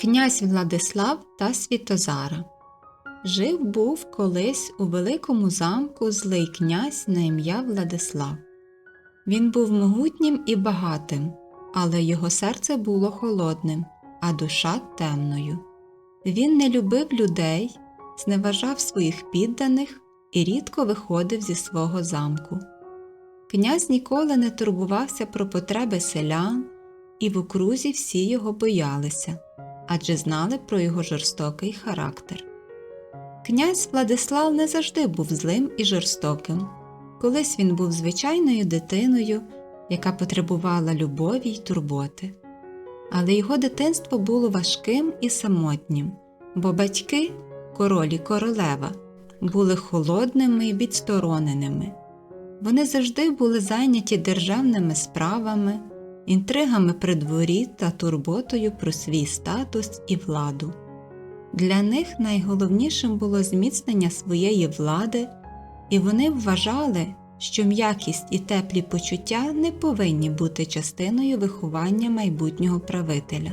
Князь Владислав та Світозара Жив був колись у великому замку злий князь на ім'я Владислав. Він був могутнім і багатим, але його серце було холодним, а душа темною. Він не любив людей, зневажав своїх підданих і рідко виходив зі свого замку. Князь ніколи не турбувався про потреби селян, і в окрузі всі його боялися, адже знали про його жорстокий характер. Князь Владислав не завжди був злим і жорстоким. Колись він був звичайною дитиною, яка потребувала любові й турботи. Але його дитинство було важким і самотнім, бо батьки, король і королева, були холодними і відстороненими. Вони завжди були зайняті державними справами, інтригами при дворі та турботою про свій статус і владу. Для них найголовнішим було зміцнення своєї влади, і вони вважали, що м'якість і теплі почуття не повинні бути частиною виховання майбутнього правителя.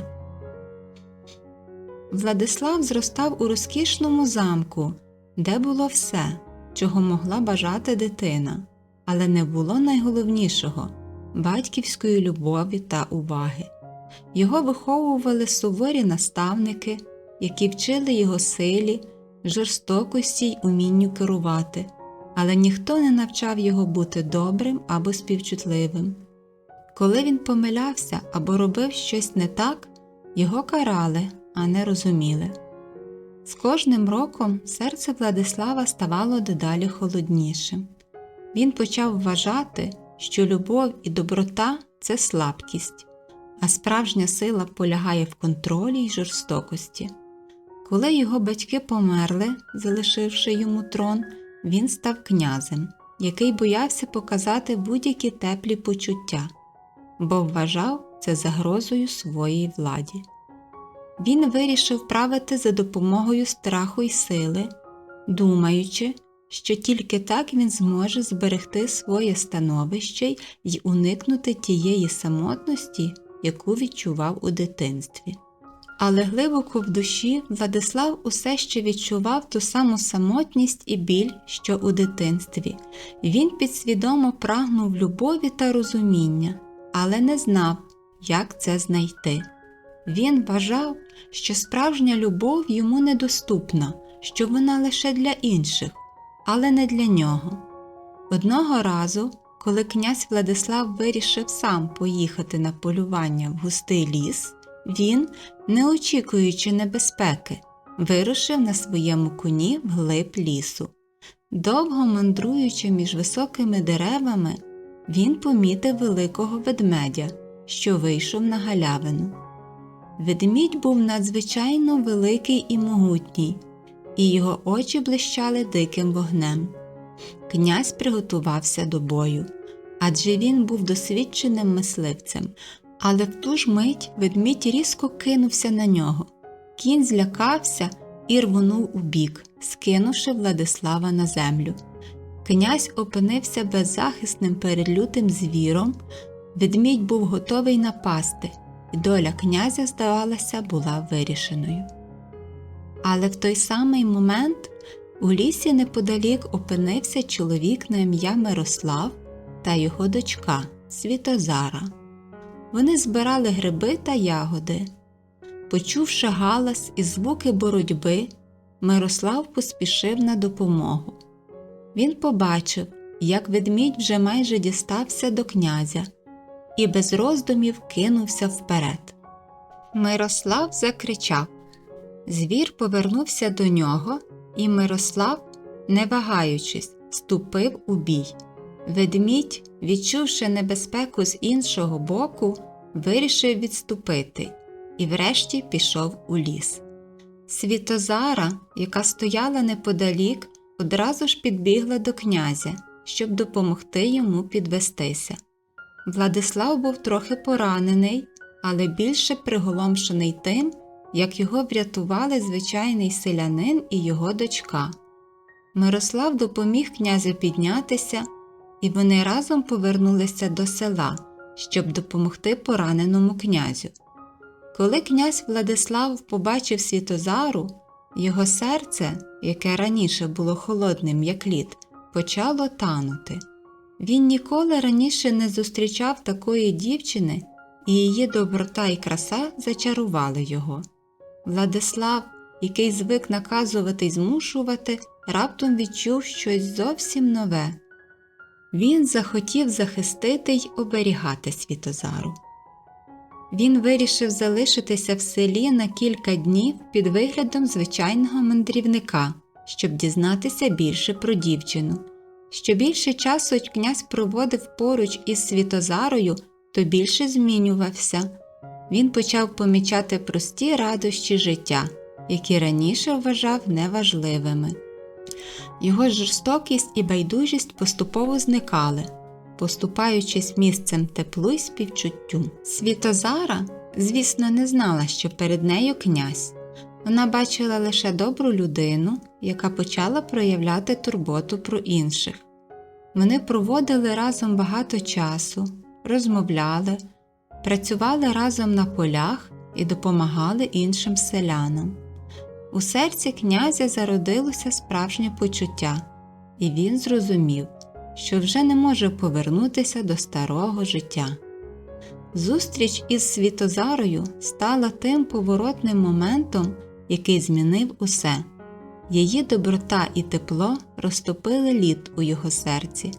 Владислав зростав у розкішному замку, де було все, чого могла бажати дитина, але не було найголовнішого батьківської любові та уваги. Його виховували суворі наставники, які вчили його силі, жорстокості й умінню керувати, але ніхто не навчав його бути добрим або співчутливим. Коли він помилявся або робив щось не так, його карали, а не розуміли. З кожним роком серце Владислава ставало дедалі холоднішим. Він почав вважати, що любов і доброта це слабкість, а справжня сила полягає в контролі й жорстокості. Коли його батьки померли, залишивши йому трон, він став князем, який боявся показати будь-які теплі почуття, бо вважав це загрозою своїй владі. Він вирішив правити за допомогою страху й сили, думаючи, що тільки так він зможе зберегти своє становище й уникнути тієї самотності, яку відчував у дитинстві. Але глибоко в душі Владислав усе ще відчував ту саму самотність і біль, що у дитинстві. Він підсвідомо прагнув любові та розуміння, але не знав, як це знайти. Він вважав, що справжня любов йому недоступна, що вона лише для інших, але не для нього. Одного разу, коли князь Владислав вирішив сам поїхати на полювання в густий ліс, він, не очікуючи небезпеки, вирушив на своєму коні вглиб лісу. Довго мандруючи між високими деревами, він помітив великого ведмедя, що вийшов на галявину. Ведмідь був надзвичайно великий і могутній, і його очі блищали диким вогнем. Князь приготувався до бою, адже він був досвідченим мисливцем, але в ту ж мить ведмідь різко кинувся на нього. Кінь злякався і рвонув у бік, скинувши Владислава на землю. Князь опинився беззахисним перед лютим звіром, ведмідь був готовий напасти, і доля князя, здавалося, була вирішеною. Але в той самий момент у лісі неподалік опинився чоловік на ім'я Мирослав та його дочка Світозара. Вони збирали гриби та ягоди. Почувши галас і звуки боротьби, Мирослав поспішив на допомогу. Він побачив, як ведмідь вже майже дістався до князя і без роздумів кинувся вперед. Мирослав закричав. Звір повернувся до нього, і Мирослав, не вагаючись, ступив у бій. Ведмідь, відчувши небезпеку з іншого боку, вирішив відступити і врешті пішов у ліс. Світозара, яка стояла неподалік, одразу ж підбігла до князя, щоб допомогти йому підвестися. Владислав був трохи поранений, але більше приголомшений тим, як його врятували звичайний селянин і його дочка. Мирослав допоміг князю піднятися і вони разом повернулися до села, щоб допомогти пораненому князю. Коли князь Владислав побачив Світозару, його серце, яке раніше було холодним, як лід, почало танути. Він ніколи раніше не зустрічав такої дівчини, і її доброта і краса зачарували його. Владислав, який звик наказувати й змушувати, раптом відчув щось зовсім нове. Він захотів захистити й оберігати Світозару. Він вирішив залишитися в селі на кілька днів під виглядом звичайного мандрівника, щоб дізнатися більше про дівчину. Що більше часу князь проводив поруч із Світозарою, то більше змінювався. Він почав помічати прості радощі життя, які раніше вважав неважливими. Його жорстокість і байдужість поступово зникали, поступаючись місцем теплу й співчуттю. Світозара, звісно, не знала, що перед нею князь. Вона бачила лише добру людину, яка почала проявляти турботу про інших. Вони проводили разом багато часу, розмовляли, працювали разом на полях і допомагали іншим селянам. У серці князя зародилося справжнє почуття, і він зрозумів, що вже не може повернутися до старого життя. Зустріч із Світозарою стала тим поворотним моментом, який змінив усе. Її доброта і тепло розтопили лід у його серці.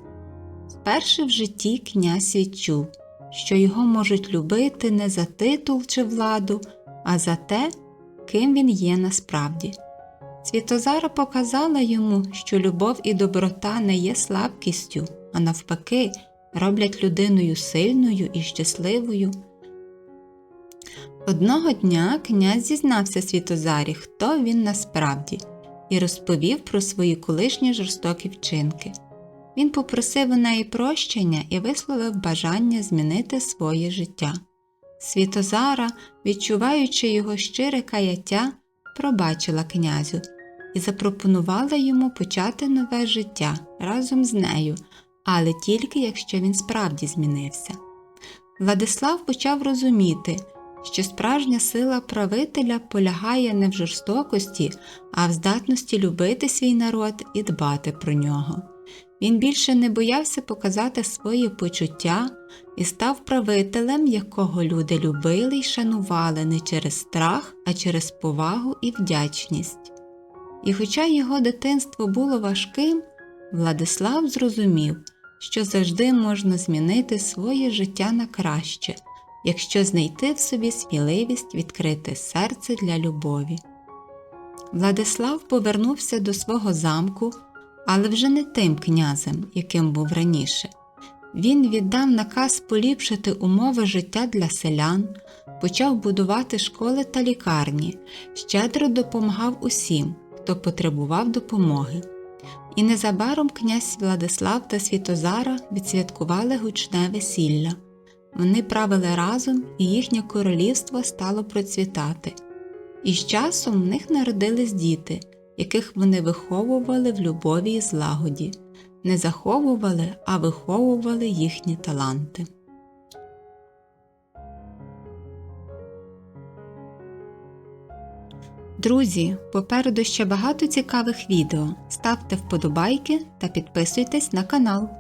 Вперше в житті князь відчув, що його можуть любити не за титул чи владу, а за те, ким він є насправді. Світозара показала йому, що любов і доброта не є слабкістю, а навпаки, роблять людиною сильною і щасливою. Одного дня князь зізнався Світозарі, хто він насправді, і розповів про свої колишні жорстокі вчинки. Він попросив у неї прощення і висловив бажання змінити своє життя. Світозара, відчуваючи його щире каяття, пробачила князю і запропонувала йому почати нове життя разом з нею, але тільки якщо він справді змінився. Владислав почав розуміти, що справжня сила правителя полягає не в жорстокості, а в здатності любити свій народ і дбати про нього. Він більше не боявся показати свої почуття і став правителем, якого люди любили й шанували не через страх, а через повагу і вдячність. І хоча його дитинство було важким, Владислав зрозумів, що завжди можна змінити своє життя на краще, якщо знайти в собі сміливість відкрити серце для любові. Владислав повернувся до свого замку, але вже не тим князем, яким був раніше. Він віддав наказ поліпшити умови життя для селян, почав будувати школи та лікарні, щедро допомагав усім, хто потребував допомоги. І незабаром князь Владислав та Світозара відсвяткували гучне весілля. Вони правили разом, і їхнє королівство стало процвітати. І з часом в них народились діти, яких вони виховували в любові і злагоді, не заховували, а виховували їхні таланти. Друзі, попереду ще багато цікавих відео. Ставте вподобайки та підписуйтесь на канал.